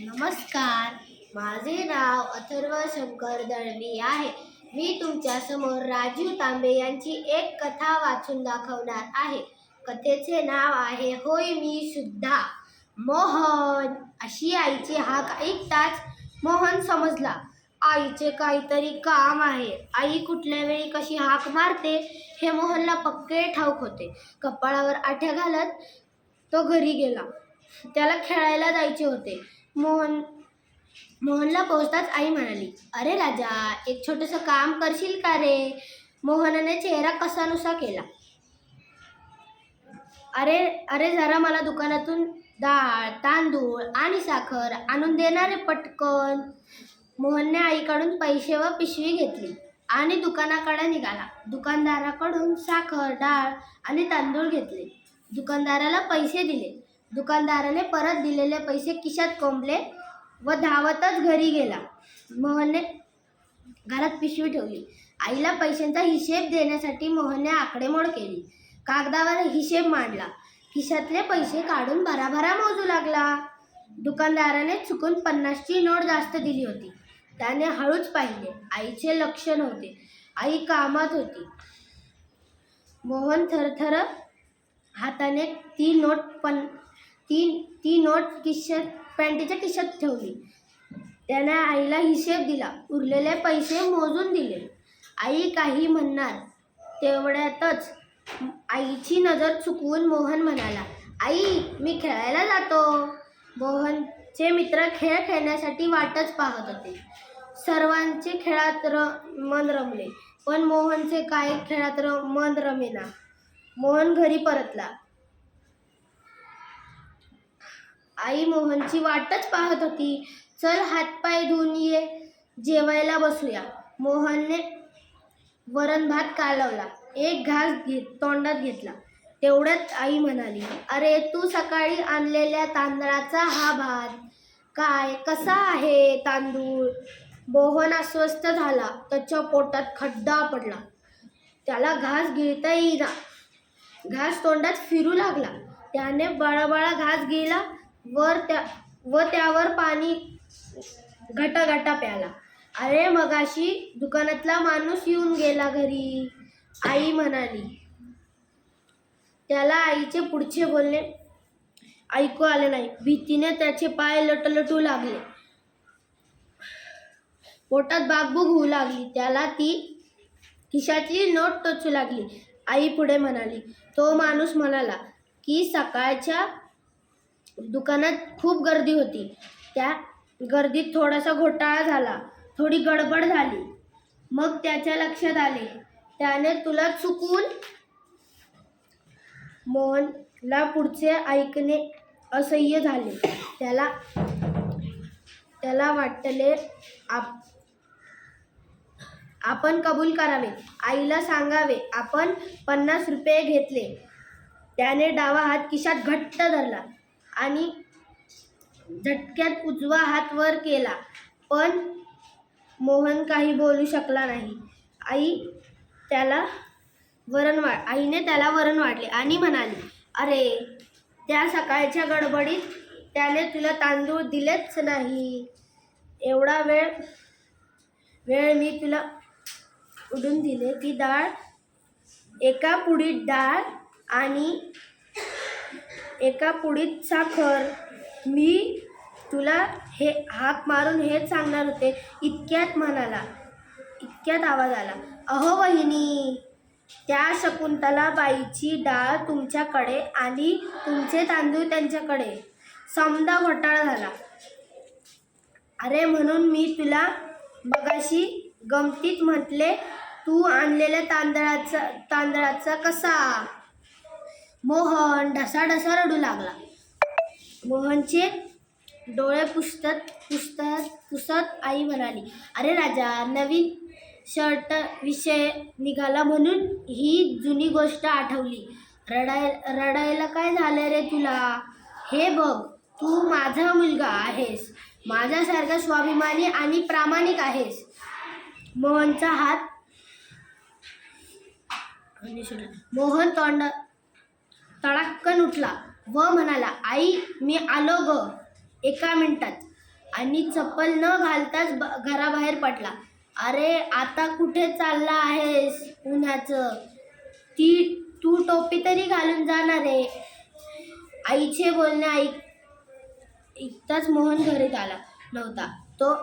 नमस्कार. माझे नाव अथर्व शंकर दळवी आहे. मी तुमच्यासमोर राजीव तांबे यांची एक कथा वाचून दाखवणार आहे. कथेचे नाव आहे होय मी सुद्धा. मोहन अशी आईची हाक ऐकताच मोहन समजला. आईचे काहीतरी काम आहे. आई कुठल्या वेळी कशी हाक मारते हे मोहनला पक्के ठाऊक होते. कपाळावर आठ्या घालत तो घरी गेला. त्याला खेळायला जायचे होते. मोहन. मोहनला पोहोचताच आई म्हणाली अरे राजा एक छोटंसं काम करशील का रे? मोहनाने चेहरा कसानुसा केला. अरे अरे जरा मला दुकानातून डाळ तांदूळ आणि साखर आणून देणारे पटकन. मोहनने आईकडून पैसे व पिशवी घेतली आणि दुकानाकडे निघाला. दुकानदाराकडून साखर डाळ आणि तांदूळ घेतले. दुकानदाराला पैसे दिले. दुकानदाराने परत दिलेले पैसे खिशात कोंबले व धावतच घरी गेला. मोहनने घरात पिशवी ठेवली. आईला पैशांचा हिशेब देण्यासाठी मोहनने आकडेमोड केली. कागदावर हिशेब मांडला. खिशातले पैसे काढून भराभरा मोजू लागला. दुकानदाराने चुकून पन्नासची नोट जास्त दिली होती. त्याने हळूच पाहिले. आईचे लक्ष नव्हते. आई कामात होती. मोहन थरथर हाताने ती नोट पण ती ती नोट खिशात पॅन्टीच्या खिशात ठेवली. त्याने आईला हिशेब दिला. उरलेले पैसे मोजून दिले. आई काही म्हणणार. तेवढ्यातच आईची नजर चुकवून मोहन म्हणाला आई मी खेळायला जातो. मोहनचे मित्र खेळ खेळण्यासाठी वाटच पाहत होते. सर्वांचे खेळात र मन रमले पण मोहनचे काय खेळात र मन रमेना. मोहन घरी परतला. आई मोहनची वाटच पाहत होती. चल हातपाय धुवून ये जेवायला बसूया. मोहनने वरण भात कालवला एक घास घेत तोंडात घेतला. तेवढ्यात आई म्हणाली अरे तू सकाळी आणलेल्या तांदळाचा हा भात. काय कसा आहे तांदूळ? मोहन अस्वस्थ झाला. त्याच्या पोटात खड्डा पडला. त्याला घास गिळता येईना. घास तोंडात फिरू लागला. त्याने बळाबळा घास गेला. वर त्या व त्यावर पाणी घटा घटा प्याला. अरे मगाशी दुकानातला माणूस येऊन गेला घरी. आई म्हणाली त्याला आईचे पुढचे बोलणे. ऐकू आले नाही. भीतीने त्याचे पाय लटलटू लागले. पोटात बागबुग होऊ लागली. त्याला ती खिशातली नोट टोचू लागली. आई पुढे म्हणाली तो माणूस म्हणाला की सकाळच्या दुकानात खूप गर्दी होती. त्या गर्दीत थोडासा घोटाळा झाला. थोडी गडबड झाली. मग त्याच्या लक्षात आले. त्याने तुला चुकून मोहनला पुढचे ऐकणे असह्य झाले. त्याला त्याला वाटले आप आपण कबूल करावे. आईला सांगावे आपण पन्नास रुपये घेतले. त्याने डावा हात खिशात घट्ट धरला. आणि झटक्यात उजवा हात वर केला. पण मोहन काही बोलू शकला नाही. आई त्याला वरण वा आईने त्याला वरण वाढले आणि म्हणाली अरे त्या सकाळच्या गडबडीत त्याने तुला तांदूळ दिलेच नाही. एवढा वेळ वेळ मी तुला उडून दिले. ती डाळ एका पुडीत डाळ आणि एका पुडीत साखर. मी तुला हे हाक मारून हेच सांगणार होते. इतक्यात म्हणाला इतक्यात आवाज आला अहो वहिनी त्या शकुंतला बाईची डाळ तुमच्याकडे आणि तुमचे तांदूळ त्यांच्याकडे. समदा घोटाळा झाला. अरे म्हणून मी तुला मगाशी गमतीत म्हटले तू आणलेल्या तांदळाचा तांदळाचा कसा? मोहन ढसाढसा रडू लागला. मोहनचे डोळे पुसतत पुसतत पुसत आई म्हणाली अरे राजा नवीन शर्ट विषय निघाला म्हणून ही जुनी गोष्ट आठवली. रडाय रडायला काय झालं रे तुला? हे बघ तू माझा मुलगा आहेस. माझ्यासारखा स्वाभिमानी आणि प्रामाणिक आहेस. मोहनचा हात मोहन तोंड तडाक्कन उठला व म्हणाला आई मी आलो ग. एका मिनिटात. आणि चप्पल न घालताच ब- घराबाहेर पडला. अरे आता कुठे चालला आहेस उन्हाचं? ती तू टोपी तरी घालून जाणार आहे. आईचे बोलणे ऐक ऐकताच मोहन घरी आला नव्हता. तो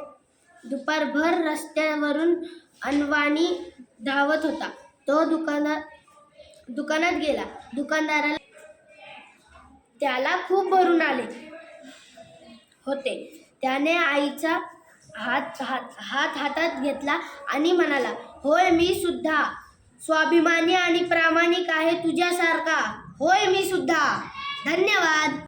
दुपारभर रस्त्यावरून अनवाणी धावत होता. तो दुकानात दुकानात गेला. दुकानदाराला त्याला खूप भरून आले. होते. त्याने आईचा हात हात हात हातात घेतला आणि म्हणाला होय मी सुद्धा. स्वाभिमानी आणि प्रामाणिक आहे तुझ्यासारखा. होय मी सुद्धा. धन्यवाद.